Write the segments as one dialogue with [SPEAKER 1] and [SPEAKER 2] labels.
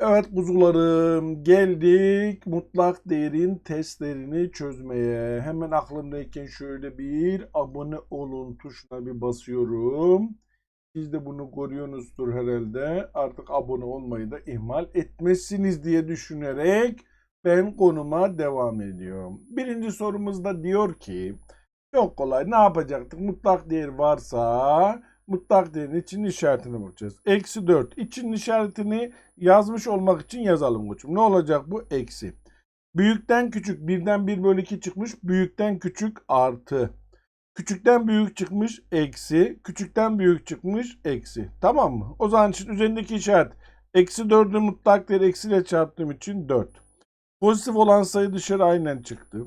[SPEAKER 1] Evet kuzularım geldik mutlak değerin testlerini çözmeye. Hemen aklımdayken şöyle bir abone olun tuşuna bir basıyorum. Siz de bunu görüyorsunuzdur herhalde. Artık abone olmayı da ihmal etmezsiniz diye düşünerek ben konuma devam ediyorum. Birinci sorumuzda diyor ki çok kolay ne yapacaktık? Mutlak değer varsa mutlak değerin için işaretini bulacağız. Eksi 4. İçin işaretini yazmış olmak için yazalım koçum. Ne olacak bu? Eksi. Büyükten küçük. Birden 1 bölü 2 çıkmış. Büyükten küçük artı. Küçükten büyük çıkmış eksi. Küçükten büyük çıkmış eksi. Tamam mı? O zaman için üzerindeki işaret eksi 4'ü mutlak değer eksiyle çarptığım için 4. Pozitif olan sayı dışarı aynen çıktı.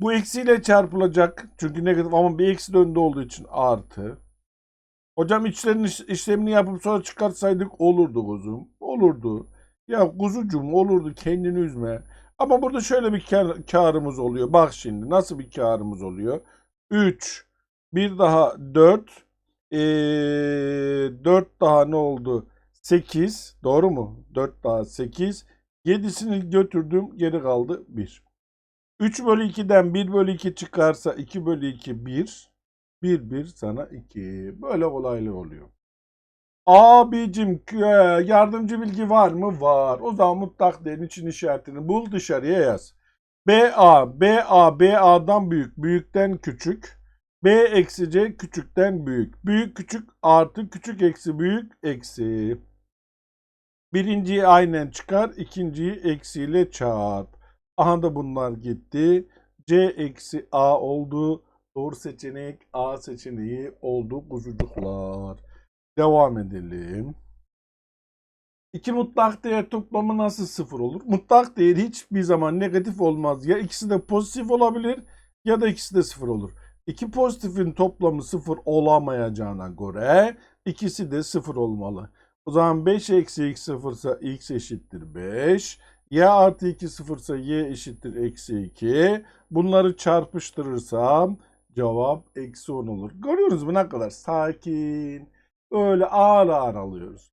[SPEAKER 1] Bu eksiyle çarpılacak. Çünkü negatif ama bir eksi de önde olduğu için artı. Hocam içlerin iş- işlemini yapıp sonra çıkartsaydık olurdu kuzum. Olurdu. Ya kuzucum olurdu kendini üzme. Ama burada şöyle bir kar, karımız oluyor. Bak şimdi nasıl bir karımız oluyor. 3, bir daha 4, ee, 4 daha ne oldu? 8, doğru mu? 4 daha 8. 7'sini götürdüm geri kaldı 1. 3 bölü 2'den 1 bölü 2 çıkarsa 2 bölü 2 1. 1 1 sana 2. Böyle olaylı oluyor. Abicim e, yardımcı bilgi var mı? Var. O zaman mutlak değerin için işaretini bul dışarıya yaz. BA, BA, BA'dan büyük, büyükten küçük. B eksi C küçükten büyük. Büyük küçük artı küçük eksi büyük eksi. Birinciyi aynen çıkar, ikinciyi eksiyle çarp. Aha da bunlar gitti. C eksi A oldu. Doğru seçenek A seçeneği oldu kuzucuklar. Devam edelim. İki mutlak değer toplamı nasıl sıfır olur? Mutlak değer hiçbir zaman negatif olmaz. Ya ikisi de pozitif olabilir ya da ikisi de sıfır olur. İki pozitifin toplamı sıfır olamayacağına göre ikisi de sıfır olmalı. O zaman 5 eksi x sıfırsa x eşittir 5. Y artı 2 sıfırsa y eşittir eksi 2. Bunları çarpıştırırsam cevap eksi 10 olur. Görüyorsunuz mu ne kadar sakin. Öyle ağır ağır alıyoruz.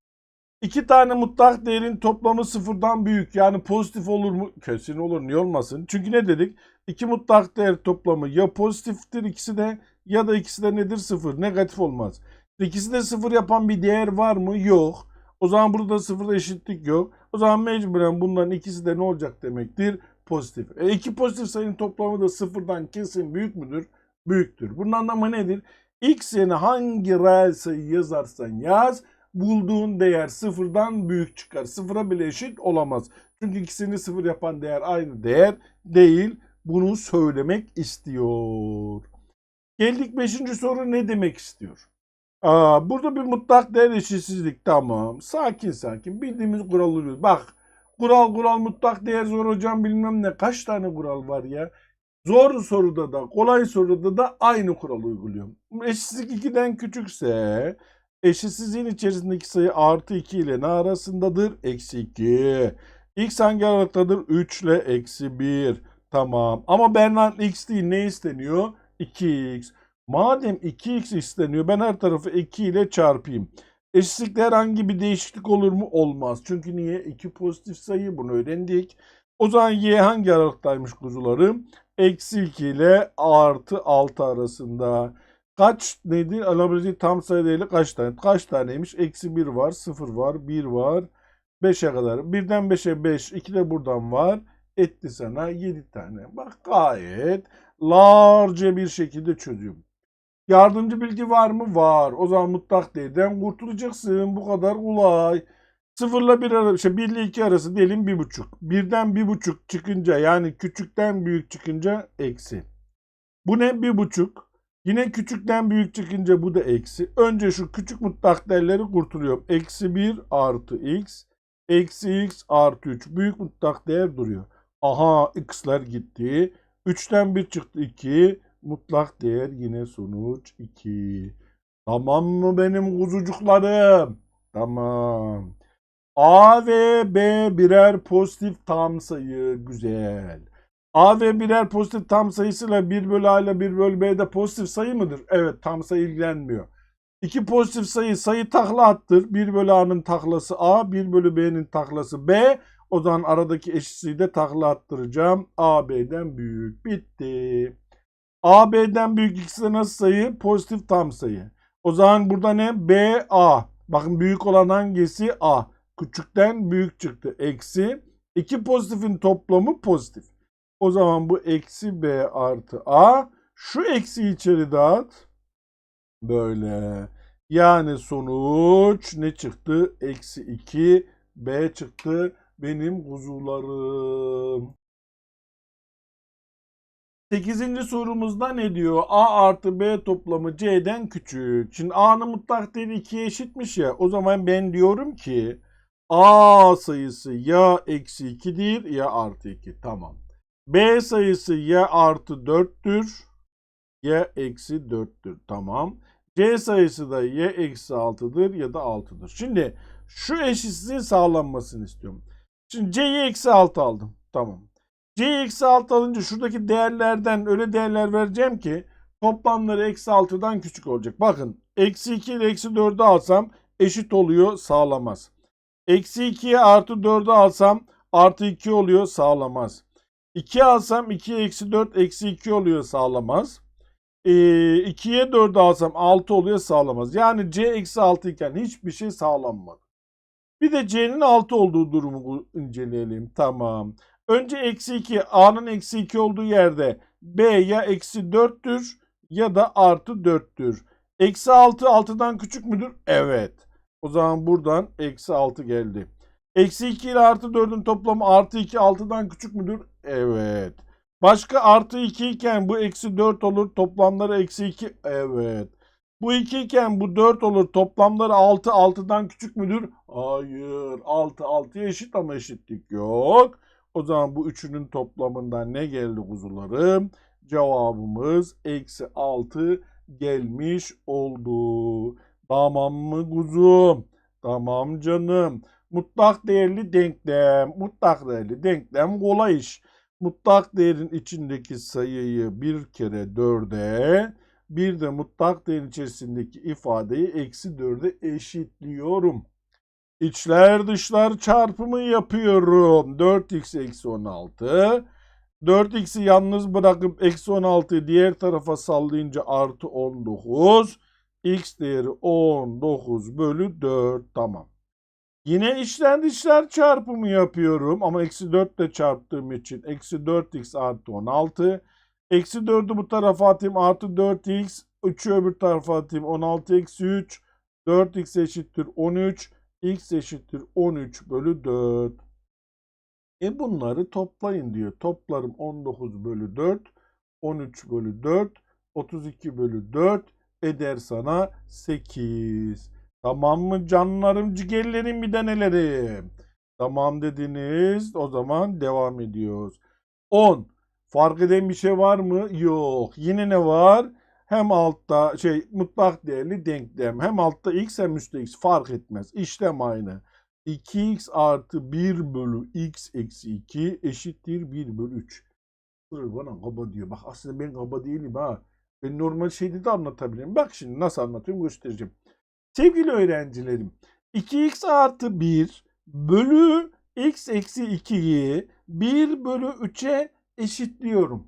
[SPEAKER 1] İki tane mutlak değerin toplamı sıfırdan büyük. Yani pozitif olur mu? Kesin olur. Niye olmasın? Çünkü ne dedik? İki mutlak değer toplamı ya pozitiftir ikisi de ya da ikisi de nedir? Sıfır. Negatif olmaz. İkisi de sıfır yapan bir değer var mı? Yok. O zaman burada sıfırda eşitlik yok. O zaman mecburen bunların ikisi de ne olacak demektir? Pozitif. E iki pozitif sayının toplamı da sıfırdan kesin büyük müdür? Büyüktür. Bunun anlamı nedir? X hangi reel sayı yazarsan yaz bulduğun değer sıfırdan büyük çıkar. Sıfıra bile eşit olamaz. Çünkü ikisini sıfır yapan değer aynı değer değil. Bunu söylemek istiyor. Geldik 5. soru ne demek istiyor? Aa, burada bir mutlak değer eşitsizlik tamam. Sakin sakin bildiğimiz kural oluyor. Bak kural kural mutlak değer zor hocam bilmem ne. Kaç tane kural var ya. Zor soruda da kolay soruda da aynı kural uyguluyorum. Eşitsizlik 2'den küçükse eşitsizliğin içerisindeki sayı artı 2 ile ne arasındadır? Eksi 2. X hangi aralıktadır? 3 ile eksi 1. Tamam. Ama benden x değil ne isteniyor? 2x. Madem 2x isteniyor ben her tarafı 2 ile çarpayım. Eşitlikte herhangi bir değişiklik olur mu? Olmaz. Çünkü niye? 2 pozitif sayı bunu öğrendik. O zaman y hangi aralıktaymış kuzularım? Eksi 2 ile artı 6 arasında. Kaç nedir? Alabileceği tam sayı değeri kaç tane? Kaç taneymiş? Eksi 1 var, 0 var, 1 var. 5'e kadar. 1'den 5'e 5, 2 de buradan var. Etti sana 7 tane. Bak gayet large bir şekilde çözüyorum. Yardımcı bilgi var mı? Var. O zaman mutlak değerden kurtulacaksın. Bu kadar kolay. 0 ile 1 arası, şey 1 ile 2 arası diyelim 1,5. 1'den 1,5 çıkınca yani küçükten büyük çıkınca eksi. Bu ne? 1,5. Yine küçükten büyük çıkınca bu da eksi. Önce şu küçük mutlak değerleri kurtuluyorum. Eksi 1 artı x. Eksi x artı 3. Büyük mutlak değer duruyor. Aha x'ler gitti. 3'ten 1 çıktı 2. Mutlak değer yine sonuç 2. Tamam mı benim kuzucuklarım? Tamam. A ve B birer pozitif tam sayı. Güzel. A ve birer pozitif tam sayısıyla 1 bölü A ile 1 bölü B de pozitif sayı mıdır? Evet tam sayı ilgilenmiyor. İki pozitif sayı sayı takla attır. 1 bölü A'nın taklası A, 1 bölü B'nin taklası B. O zaman aradaki eşitliği de takla attıracağım. A B'den büyük. Bitti. A B'den büyük ikisi de nasıl sayı? Pozitif tam sayı. O zaman burada ne? B A. Bakın büyük olan hangisi? A. Küçükten büyük çıktı. Eksi. İki pozitifin toplamı pozitif. O zaman bu eksi B artı A. Şu eksi içeri dağıt. Böyle. Yani sonuç ne çıktı? Eksi 2 B çıktı. Benim kuzularım. Sekizinci sorumuzda ne diyor? A artı B toplamı C'den küçük. Şimdi A'nın mutlak değeri 2'ye eşitmiş ya. O zaman ben diyorum ki A sayısı ya eksi 2'dir ya artı 2. Tamam. B sayısı ya artı 4'tür ya eksi 4'tür. Tamam. C sayısı da ya eksi 6'dır ya da 6'dır. Şimdi şu eşitsizliğin sağlanmasını istiyorum. Şimdi C'yi eksi 6 aldım. Tamam. C'yi eksi 6 alınca şuradaki değerlerden öyle değerler vereceğim ki toplamları eksi 6'dan küçük olacak. Bakın eksi 2 ile eksi 4'ü alsam eşit oluyor sağlamaz. Eksi 2'ye artı 4'ü alsam artı 2 oluyor sağlamaz. 2 alsam 2'ye eksi 4 eksi 2 oluyor sağlamaz. Ee, 2'ye 4'ü alsam 6 oluyor sağlamaz. Yani C eksi 6 iken hiçbir şey sağlanmadı. Bir de C'nin 6 olduğu durumu inceleyelim. Tamam. Önce eksi 2 A'nın eksi 2 olduğu yerde B ya eksi 4'tür ya da artı 4'tür. Eksi 6 6'dan küçük müdür? Evet. O zaman buradan eksi 6 geldi. Eksi 2 ile artı 4'ün toplamı artı 2 6'dan küçük müdür? Evet. Başka artı 2 iken bu eksi 4 olur. Toplamları eksi 2. Evet. Bu 2 iken bu 4 olur. Toplamları 6 6'dan küçük müdür? Hayır. 6 6'ya eşit ama eşitlik yok. O zaman bu üçünün toplamından ne geldi kuzularım? Cevabımız eksi 6 gelmiş oldu. Tamam mı kuzum? Tamam canım. Mutlak değerli denklem. Mutlak değerli denklem kolay iş. Mutlak değerin içindeki sayıyı bir kere 4'e bir de mutlak değerin içerisindeki ifadeyi eksi 4'e eşitliyorum. İçler dışlar çarpımı yapıyorum. 4x eksi 16. 4x'i yalnız bırakıp eksi 16'yı diğer tarafa sallayınca artı 19. x değeri 19 bölü 4. Tamam. Yine içler dışlar çarpımı yapıyorum. Ama eksi 4 ile çarptığım için eksi 4x artı 16. Eksi 4'ü bu tarafa atayım artı 4x. 3'ü öbür tarafa atayım 16 eksi 3. 4x eşittir 13 x eşittir 13 bölü 4. E bunları toplayın diyor. Toplarım 19 bölü 4, 13 bölü 4, 32 bölü 4 eder sana 8. Tamam mı canlarım, cigerlerim, bir denelerim? Tamam dediniz. O zaman devam ediyoruz. 10. Fark eden bir şey var mı? Yok. Yine ne var? Hem altta şey mutlak değerli denklem. Hem altta x hem üstte x fark etmez. İşlem aynı. 2x artı 1 bölü x eksi 2 eşittir 1 bölü 3. Sır bana kaba diyor. Bak aslında ben kaba değilim ha. Ben normal şeyde de anlatabilirim. Bak şimdi nasıl anlatıyorum göstereceğim. Sevgili öğrencilerim 2x artı 1 bölü x eksi 2'yi 1 bölü 3'e eşitliyorum.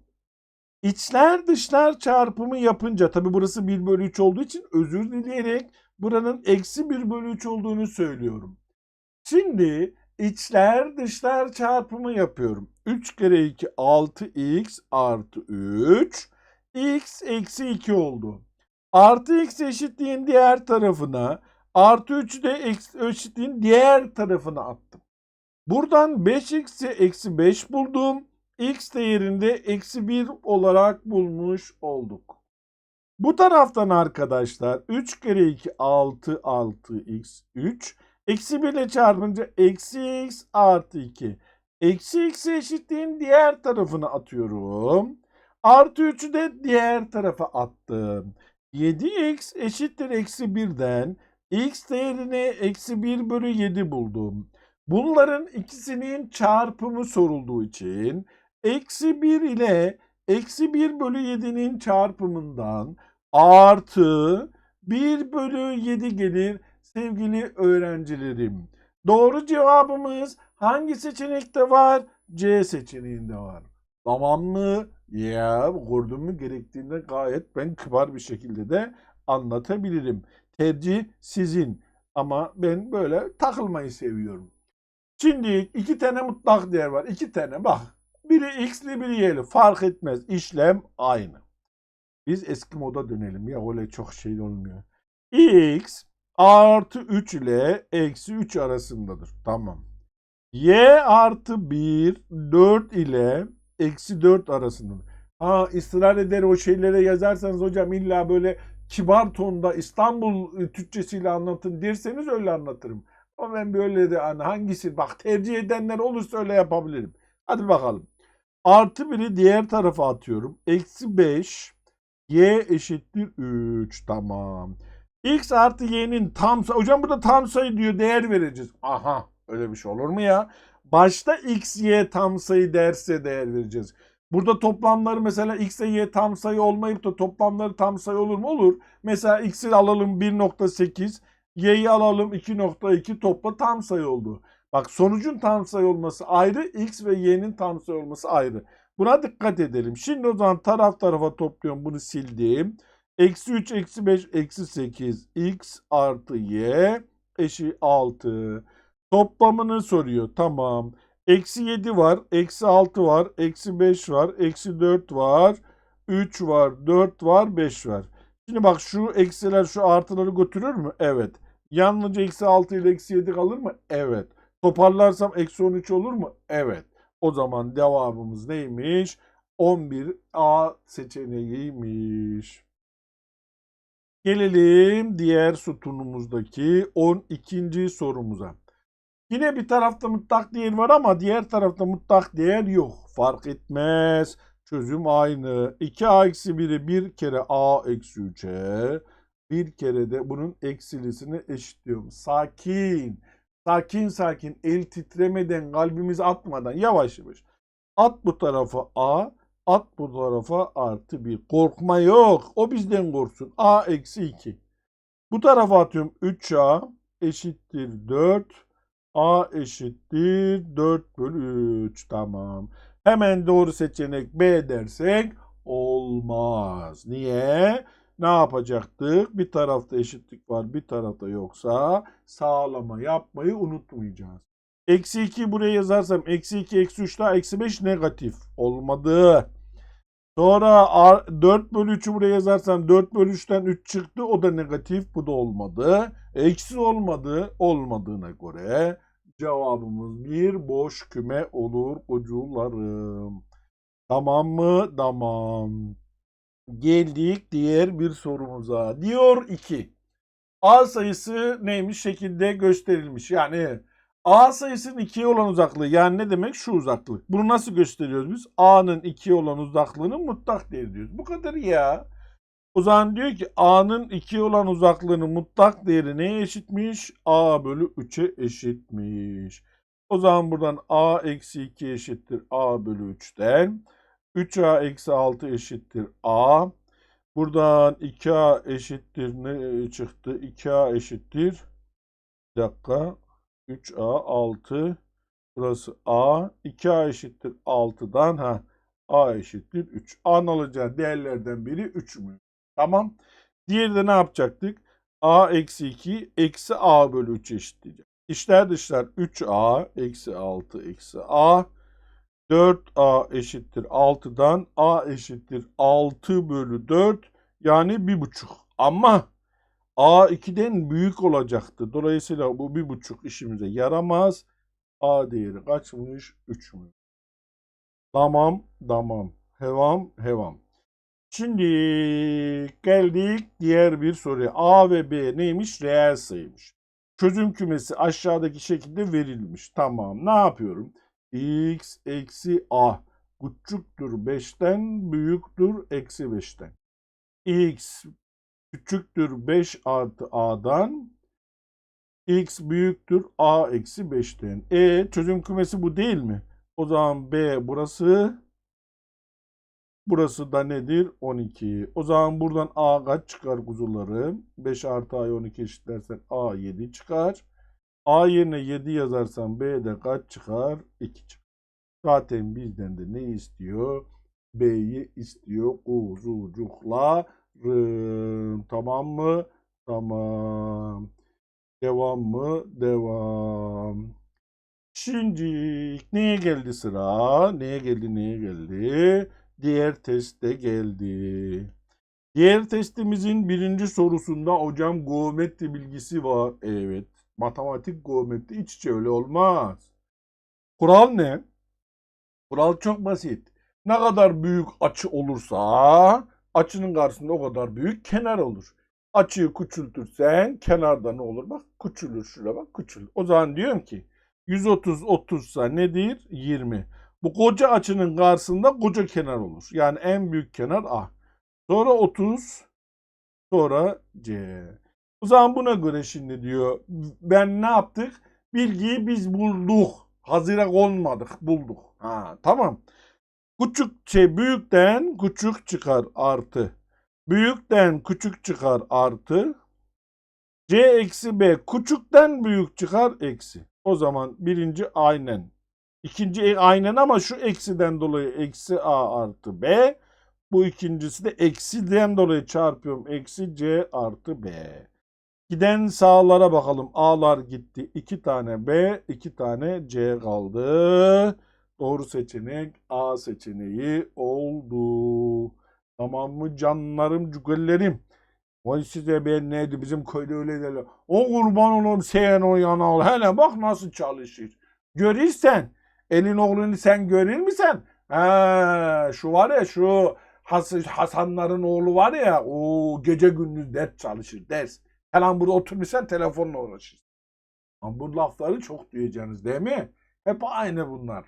[SPEAKER 1] İçler dışlar çarpımı yapınca tabi burası 1 bölü 3 olduğu için özür dileyerek buranın eksi 1 bölü 3 olduğunu söylüyorum. Şimdi içler dışlar çarpımı yapıyorum. 3 kere 2 6x artı 3 x eksi 2 oldu. Artı x eşitliğin diğer tarafına artı 3'ü de eşitliğin diğer tarafına attım. Buradan 5x'i eksi 5 buldum x değerinde eksi 1 olarak bulmuş olduk. Bu taraftan arkadaşlar 3 kere 2 6 6x 3 eksi 1 ile çarpınca eksi x artı 2 eksi x eşitliğin diğer tarafını atıyorum. Artı 3'ü de diğer tarafa attım. 7x eşittir eksi 1'den x değerini eksi 1 bölü 7 buldum. Bunların ikisinin çarpımı sorulduğu için eksi 1 ile eksi 1 bölü 7'nin çarpımından artı 1 bölü 7 gelir sevgili öğrencilerim. Doğru cevabımız hangi seçenekte var? C seçeneğinde var. Tamam mı? Ya mü gerektiğinde gayet ben kibar bir şekilde de anlatabilirim. Tercih sizin. Ama ben böyle takılmayı seviyorum. Şimdi iki tane mutlak değer var. İki tane bak. Biri x'li biri y'li. Fark etmez. İşlem aynı. Biz eski moda dönelim ya öyle çok şey olmuyor. x artı 3 ile eksi 3 arasındadır. Tamam. y artı 1 4 ile eksi 4 arasındadır. Ha ısrar eder o şeylere yazarsanız hocam illa böyle kibar tonda İstanbul e, Türkçesiyle anlatın derseniz öyle anlatırım. Ama ben böyle de hani hangisi bak tercih edenler olursa öyle yapabilirim. Hadi bakalım. Artı biri diğer tarafa atıyorum. Eksi 5 y eşittir 3. Tamam. x artı y'nin tam sayı. Hocam burada tam sayı diyor değer vereceğiz. Aha öyle bir şey olur mu ya? Başta x y tam sayı derse değer vereceğiz. Burada toplamları mesela x ile y tam sayı olmayıp da toplamları tam sayı olur mu? Olur. Mesela x'i alalım 1.8, y'yi alalım 2.2 topla tam sayı oldu. Bak sonucun tam sayı olması ayrı, x ve y'nin tam sayı olması ayrı. Buna dikkat edelim. Şimdi o zaman taraf tarafa topluyorum. Bunu sildim. Eksi 3, eksi 5, eksi 8. x artı y eşi 6. Toplamını soruyor. Tamam. Eksi 7 var. Eksi 6 var. Eksi 5 var. Eksi 4 var. 3 var. 4 var. 5 var. Şimdi bak şu eksiler şu artıları götürür mü? Evet. Yalnızca eksi 6 ile eksi 7 kalır mı? Evet. Toparlarsam eksi 13 olur mu? Evet. O zaman cevabımız neymiş? 11A seçeneğiymiş. Gelelim diğer sütunumuzdaki 12. sorumuza. Yine bir tarafta mutlak değer var ama diğer tarafta mutlak değer yok. Fark etmez. Çözüm aynı. 2a eksi 1'i bir kere a eksi 3'e bir kere de bunun eksilisini eşitliyorum. Sakin. Sakin sakin el titremeden kalbimizi atmadan yavaş yavaş. At bu tarafa a. At bu tarafa artı 1. Korkma yok. O bizden korksun. a eksi 2. Bu tarafa atıyorum 3a eşittir 4. A eşittir 4 bölü 3. Tamam. Hemen doğru seçenek B dersek olmaz. Niye? Ne yapacaktık? Bir tarafta eşitlik var, bir tarafta yoksa sağlama yapmayı unutmayacağız. Eksi 2 buraya yazarsam eksi 2, eksi 3 daha eksi 5 negatif. Olmadı. Sonra 4 bölü 3'ü buraya yazarsam 4 bölü 3'ten 3 çıktı. O da negatif. Bu da olmadı. Eksi olmadı. Olmadığına göre cevabımız bir boş küme olur kocularım. Tamam mı? Tamam. Geldik diğer bir sorumuza. Diyor 2. A sayısı neymiş şekilde gösterilmiş. Yani A sayısının 2'ye olan uzaklığı yani ne demek şu uzaklık. Bunu nasıl gösteriyoruz biz? A'nın 2'ye olan uzaklığını mutlak değeri diyoruz. Bu kadar ya. O zaman diyor ki A'nın 2'ye olan uzaklığının mutlak değeri neye eşitmiş? A bölü 3'e eşitmiş. O zaman buradan A eksi 2 eşittir A bölü 3'ten. 3A eksi 6 eşittir A. Buradan 2A eşittir ne çıktı? 2A eşittir. Bir dakika. 3A 6 burası A 2A eşittir 6'dan ha A eşittir 3. A'nın alacağı değerlerden biri 3 mü? Tamam. Diğeri de ne yapacaktık? A eksi 2 eksi A bölü 3 eşitleyecek. İşler dışlar 3A eksi 6 eksi A 4A eşittir 6'dan A eşittir 6 bölü 4 yani 1,5. Ama A 2'den büyük olacaktı. Dolayısıyla bu bir buçuk işimize yaramaz. A değeri kaçmış? 3 mü? Tamam, tamam. Hevam, hevam. Şimdi geldik diğer bir soruya. A ve B neymiş? Reel sayıymış. Çözüm kümesi aşağıdaki şekilde verilmiş. Tamam. Ne yapıyorum? X eksi A küçüktür 5'ten büyüktür eksi 5'ten. X küçüktür 5 artı a'dan x büyüktür a eksi 5'ten. E çözüm kümesi bu değil mi? O zaman b burası Burası da nedir? 12. O zaman buradan A kaç çıkar kuzularım? 5 artı A'yı 12 eşitlersen A 7 çıkar. A yerine 7 yazarsam B de kaç çıkar? 2 çıkar. Zaten bizden de ne istiyor? B'yi istiyor. Kuzucuklarım. Tamam mı? Tamam. Devam mı? Devam. Şimdi neye geldi sıra? Neye geldi? Neye geldi? Diğer teste geldi. Diğer testimizin birinci sorusunda hocam geometri bilgisi var. Evet. Matematik geometri iç içe öyle olmaz. Kural ne? Kural çok basit. Ne kadar büyük açı olursa açının karşısında o kadar büyük kenar olur. Açıyı küçültürsen kenarda ne olur? Bak küçülür şuraya bak küçülür. O zaman diyorum ki 130 30 nedir? 20. Bu koca açının karşısında koca kenar olur. Yani en büyük kenar A. Sonra 30 sonra C. O zaman buna göre şimdi diyor ben ne yaptık? Bilgiyi biz bulduk. Hazire konmadık bulduk. Ha, tamam. Küçük şey büyükten küçük çıkar artı. Büyükten küçük çıkar artı. C eksi B küçükten büyük çıkar eksi. O zaman birinci aynen. İkinci e- aynen ama şu eksiden dolayı eksi A artı B. Bu ikincisi de eksiden dolayı çarpıyorum. Eksi C artı B. Giden sağlara bakalım. A'lar gitti. 2 tane B, 2 tane C kaldı. Doğru seçenek A seçeneği oldu. Tamam mı canlarım, cügellerim? Vay size ben neydi bizim köyde öyle derler. O kurban oğlum sen o yana ol. Hele bak nasıl çalışır. Görürsen elin oğlunu sen görür müsen? Ha, şu var ya şu Has Hasanların oğlu var ya o gece gündüz ders çalışır ders. Falan burada oturmuşsan telefonla uğraşır. Ama bu lafları çok duyacaksınız değil mi? Hep aynı bunlar.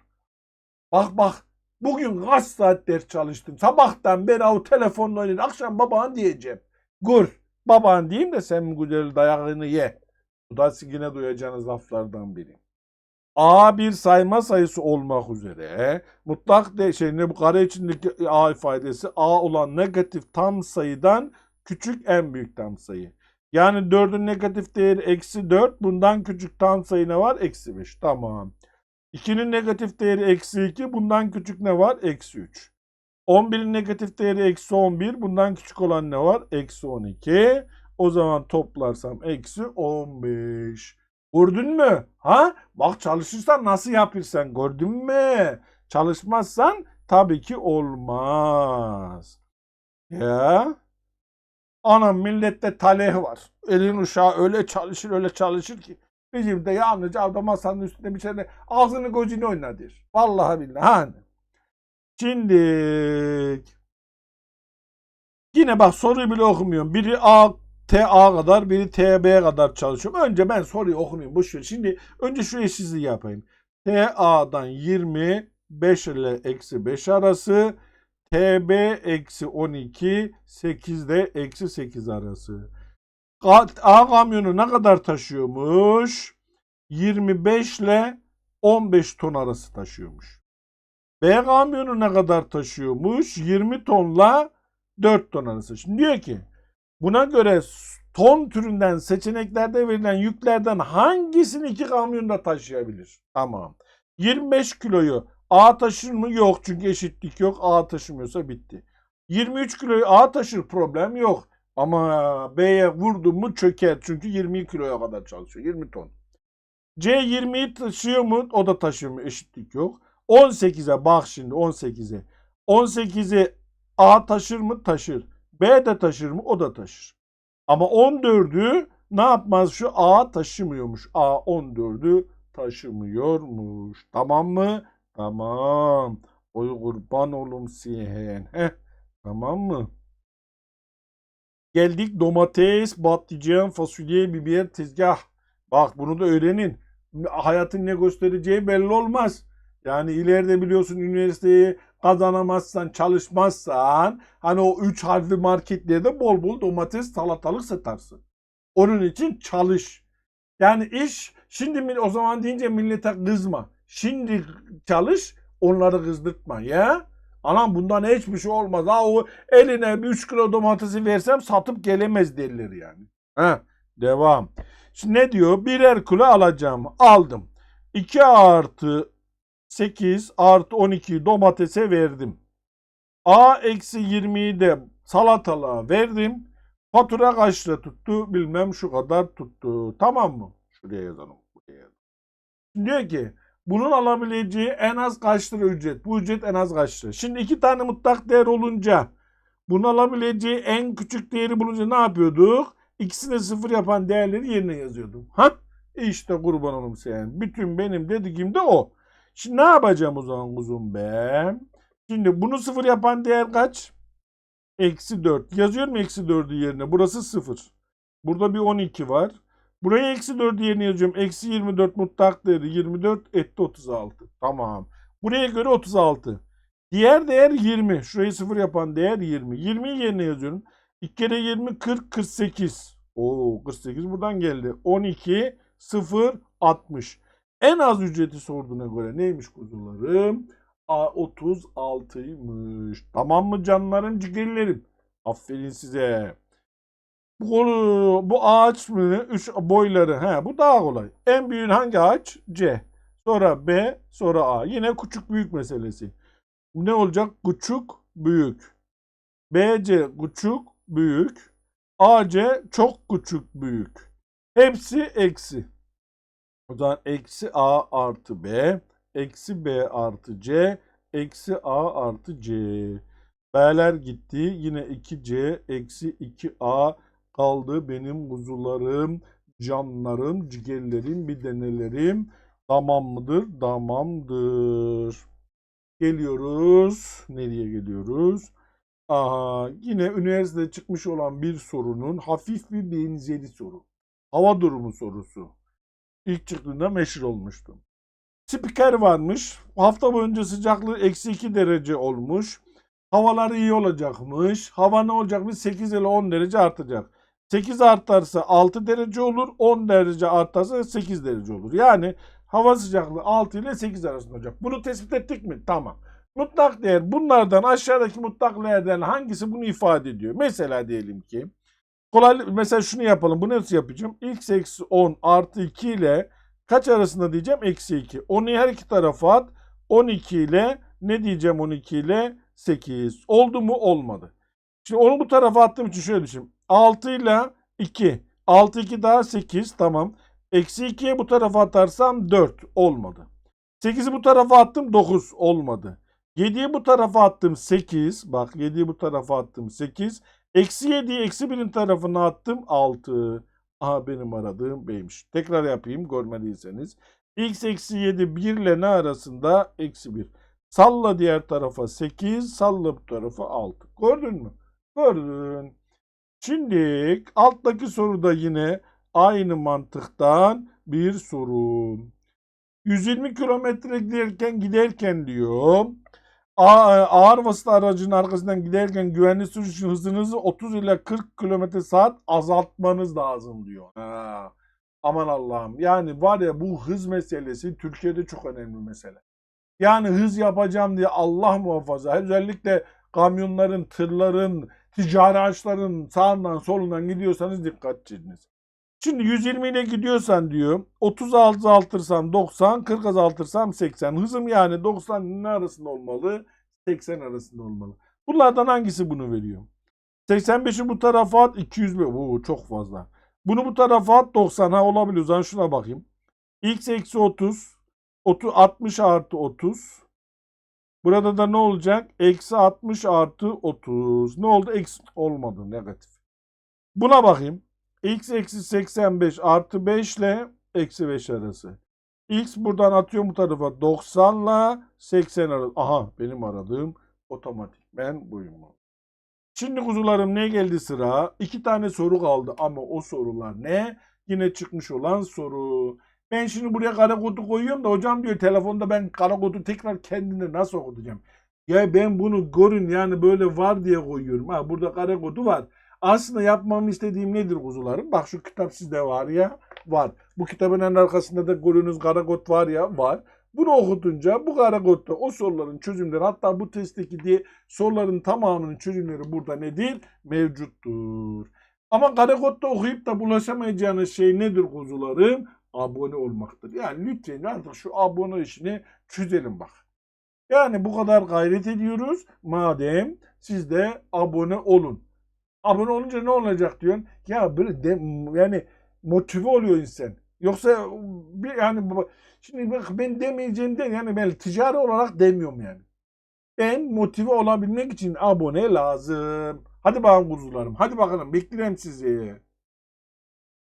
[SPEAKER 1] Bak bak bugün kaç saat ders çalıştın? Sabahtan beri o telefonla oynadın. Akşam baban diyeceğim. Gur. Baban diyeyim de sen güzel dayağını ye. Bu da yine duyacağınız laflardan biri. A bir sayma sayısı olmak üzere mutlak de şey ne bu kare içindeki A ifadesi A olan negatif tam sayıdan küçük en büyük tam sayı. Yani 4'ün negatif değeri eksi 4 bundan küçük tam sayı ne var? Eksi 5. Tamam. 2'nin negatif değeri eksi 2 bundan küçük ne var? Eksi 3. 11'in negatif değeri eksi 11 bundan küçük olan ne var? Eksi 12. O zaman toplarsam eksi 15. Gördün mü? Ha? Bak çalışırsan nasıl yapırsan gördün mü? Çalışmazsan tabii ki olmaz. Ya. Anam millette taleh var. Elin uşağı öyle çalışır öyle çalışır ki. Bizim de yalnızca adam masanın üstünde bir tane ağzını gözünü oynadır. Vallahi billahi. Hani. Şimdi yine bak soruyu bile okumuyorum. Biri A TA kadar biri TB kadar çalışıyorum. Önce ben soruyu okumayayım. Boş ver. Şimdi önce şu eşitsizliği yapayım. TA'dan 20 5 ile eksi 5 arası. TB eksi 12 8 de eksi 8 arası. A kamyonu ne kadar taşıyormuş? 25 ile 15 ton arası taşıyormuş. B kamyonu ne kadar taşıyormuş? 20 tonla 4 ton arası. Şimdi diyor ki buna göre ton türünden seçeneklerde verilen yüklerden hangisini iki kamyonda taşıyabilir? Tamam. 25 kiloyu A taşır mı? Yok çünkü eşitlik yok. A taşımıyorsa bitti. 23 kiloyu A taşır problem yok. Ama B'ye vurdum mu çöker. Çünkü 20 kiloya kadar çalışıyor. 20 ton. C 20'yi taşıyor mu? O da taşıyor mu? Eşitlik yok. 18'e bak şimdi 18'e. 18'i A taşır mı? Taşır. B de taşır mı? O da taşır. Ama 14'ü ne yapmaz? Şu A taşımıyormuş. A 14'ü taşımıyormuş. Tamam mı? Tamam. Oy kurban olum sihen. Heh. Tamam mı? Geldik domates, patlıcan, fasulye, biber, tezgah. Bak bunu da öğrenin. Hayatın ne göstereceği belli olmaz. Yani ileride biliyorsun üniversiteyi kazanamazsan, çalışmazsan hani o üç harfli marketlerde bol bol domates, salatalık satarsın. Onun için çalış. Yani iş şimdi o zaman deyince millete kızma. Şimdi çalış onları kızdırtma ya. Anam bundan hiçbir şey olmaz. Ha o eline bir 3 kilo domatesi versem satıp gelemez derler yani. Heh, devam. Şimdi ne diyor? Birer kilo alacağım. Aldım. 2 artı 8 artı 12 domatese verdim. A eksi 20'yi de salatalığa verdim. Fatura kaç tuttu? Bilmem şu kadar tuttu. Tamam mı? Şuraya yazalım. Buraya yazalım. Diyor ki bunun alabileceği en az kaç lira ücret? Bu ücret en az kaç lira? Şimdi iki tane mutlak değer olunca bunun alabileceği en küçük değeri bulunca ne yapıyorduk? İkisini sıfır yapan değerleri yerine yazıyordum. Ha? İşte kurban olum sen. Bütün benim dediğim de o. Şimdi ne yapacağım o zaman kuzum ben? Şimdi bunu sıfır yapan değer kaç? Eksi 4. Yazıyorum eksi 4'ü yerine. Burası 0. Burada bir 12 var. Buraya eksi 4'ü yerine yazıyorum. Eksi 24 mutlak değeri 24 etti 36. Tamam. Buraya göre 36. Diğer değer 20. Şurayı 0 yapan değer 20. 20'yi yerine yazıyorum. 2 kere 20 40 48. Oo 48 buradan geldi. 12 0 60. En az ücreti sorduğuna göre neymiş kuzularım? A 36'ymış. Tamam mı canlarım ciğerlerim? Aferin size. Bu, konu- bu ağaç mı? Üç boyları. He, bu daha kolay. En büyüğün hangi ağaç? C. Sonra B, sonra A. Yine küçük büyük meselesi. Ne olacak? Küçük, büyük. BC küçük, büyük. AC çok küçük, büyük. Hepsi eksi. O zaman eksi A artı B, eksi B artı C, eksi A artı C. B'ler gitti. Yine 2C eksi 2A kaldı benim kuzularım, canlarım, ciğerlerim, bir denelerim. Tamam mıdır? Tamamdır. Geliyoruz. Nereye geliyoruz? Aha, yine üniversitede çıkmış olan bir sorunun hafif bir benzeri soru. Hava durumu sorusu. İlk çıktığında meşhur olmuştu. Spiker varmış. Hafta boyunca sıcaklığı eksi 2 derece olmuş. Havalar iyi olacakmış. Hava ne olacakmış? 8 ile 10 derece artacak. 8 artarsa 6 derece olur. 10 derece artarsa 8 derece olur. Yani hava sıcaklığı 6 ile 8 arasında olacak. Bunu tespit ettik mi? Tamam. Mutlak değer bunlardan aşağıdaki mutlak değerden hangisi bunu ifade ediyor? Mesela diyelim ki kolay mesela şunu yapalım. Bunu nasıl yapacağım? x eksi 10 artı 2 ile kaç arasında diyeceğim? Eksi 2. 10'u her iki tarafa at. 12 ile ne diyeceğim 12 ile 8. Oldu mu? Olmadı. Şimdi onu bu tarafa attığım için şöyle düşün. 6 ile 2. 6 2 daha 8. Tamam. Eksi 2'ye bu tarafa atarsam 4. Olmadı. 8'i bu tarafa attım 9. Olmadı. 7'yi bu tarafa attım 8. Bak 7'yi bu tarafa attım 8. Eksi 7'yi eksi 1'in tarafına attım 6. Aha benim aradığım B'ymiş. Tekrar yapayım görmediyseniz. X eksi 7 1 ile ne arasında? Eksi 1. Salla diğer tarafa 8. Salla bu tarafa 6. Gördün mü? Gördün. Şimdi alttaki soruda yine aynı mantıktan bir soru. 120 kilometre giderken giderken diyor. A- Ağır vasıta aracının arkasından giderken güvenli sürüş hızınızı 30 ile 40 kilometre saat azaltmanız lazım diyor. Ha. Aman Allah'ım. Yani var ya bu hız meselesi Türkiye'de çok önemli mesele. Yani hız yapacağım diye Allah muhafaza. Özellikle kamyonların, tırların, ticari araçların sağından solundan gidiyorsanız dikkat ediniz. Şimdi 120 ile gidiyorsan diyor 30 azaltırsam 90, 40 azaltırsam 80. Hızım yani 90 ne arasında olmalı? 80 arasında olmalı. Bunlardan hangisi bunu veriyor? 85'i bu tarafa at 200 mi? Oo, çok fazla. Bunu bu tarafa at 90 ha olabiliyor. O zaman şuna bakayım. X eksi 30. 30 60 artı 30. Burada da ne olacak? Eksi 60 artı 30. Ne oldu? Eksi olmadı. Negatif. Buna bakayım. X eksi 85 artı 5 ile eksi 5 arası. X buradan atıyorum bu tarafa 90 ile 80 arası. Aha benim aradığım otomatik. Ben buyum. Şimdi kuzularım ne geldi sıra? İki tane soru kaldı ama o sorular ne? Yine çıkmış olan soru. Ben şimdi buraya kara kodu koyuyorum da hocam diyor telefonda ben kara kodu tekrar kendine nasıl okutacağım? Ya ben bunu görün yani böyle var diye koyuyorum. Ha burada kara kodu var. Aslında yapmamı istediğim nedir kuzularım? Bak şu kitap sizde var ya. Var. Bu kitabın en arkasında da görünüz kara kod var ya. Var. Bunu okutunca bu kara kodda o soruların çözümleri hatta bu testteki diye soruların tamamının çözümleri burada nedir? Mevcuttur. Ama kara kodda okuyup da bulaşamayacağınız şey nedir kuzularım? Abone olmaktır. Yani lütfen artık şu abone işini çözelim bak. Yani bu kadar gayret ediyoruz. Madem siz de abone olun. Abone olunca ne olacak diyorsun? Ya böyle de, yani motive oluyor insan. Yoksa bir yani şimdi bak ben demeyeceğim de yani ben ticari olarak demiyorum yani. Ben motive olabilmek için abone lazım. Hadi bakalım kuzularım. Hadi bakalım beklerim sizi.